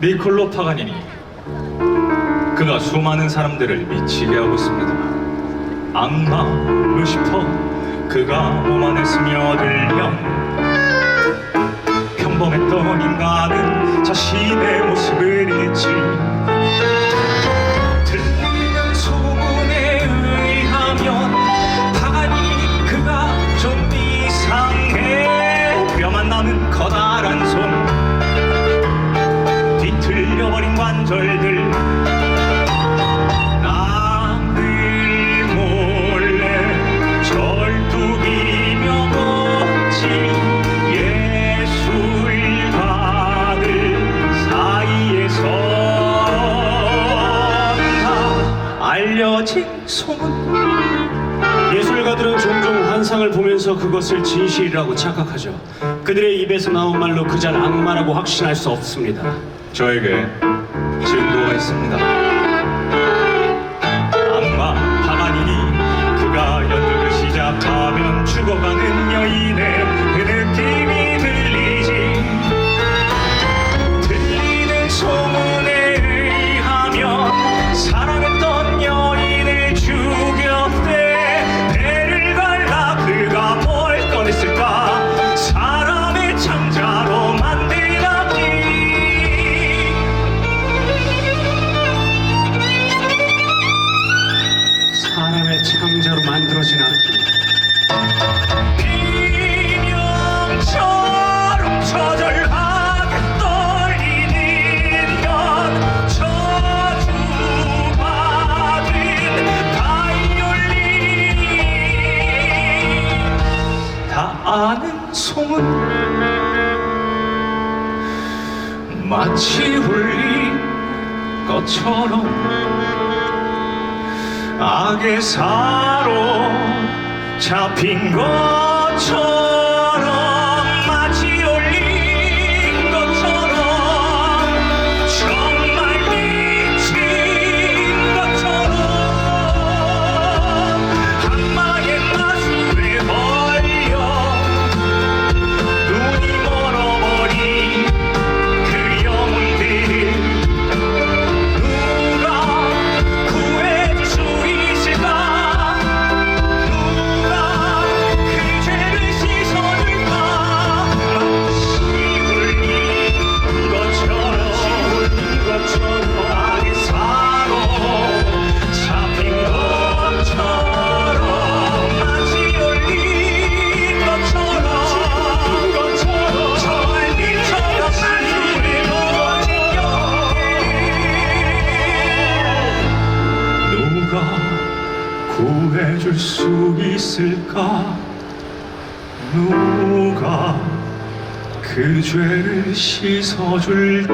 니콜로 파가니니 그가 수많은 사람들을 미치게 하고 있습니다. 악마 루시퍼 그가 몸 안에 스며들면 관절들 알려진 소문 예술가들은 종종 환상을 보면서 그것을 진실이라고 착각하죠. 그들의 입에서 나온 말로 그잘 악마라고 확신할 수 없습니다. 저에게 있습니다. 창자로 만들어진 악기. 비명처럼 처절하게 떨리는 건 저주받은 바이올린. 다 아는 소문. 마치 울린 것처럼 악의 사로 잡힌 것 누가 구해줄 수 있을까? 누가 그 죄를 씻어줄까?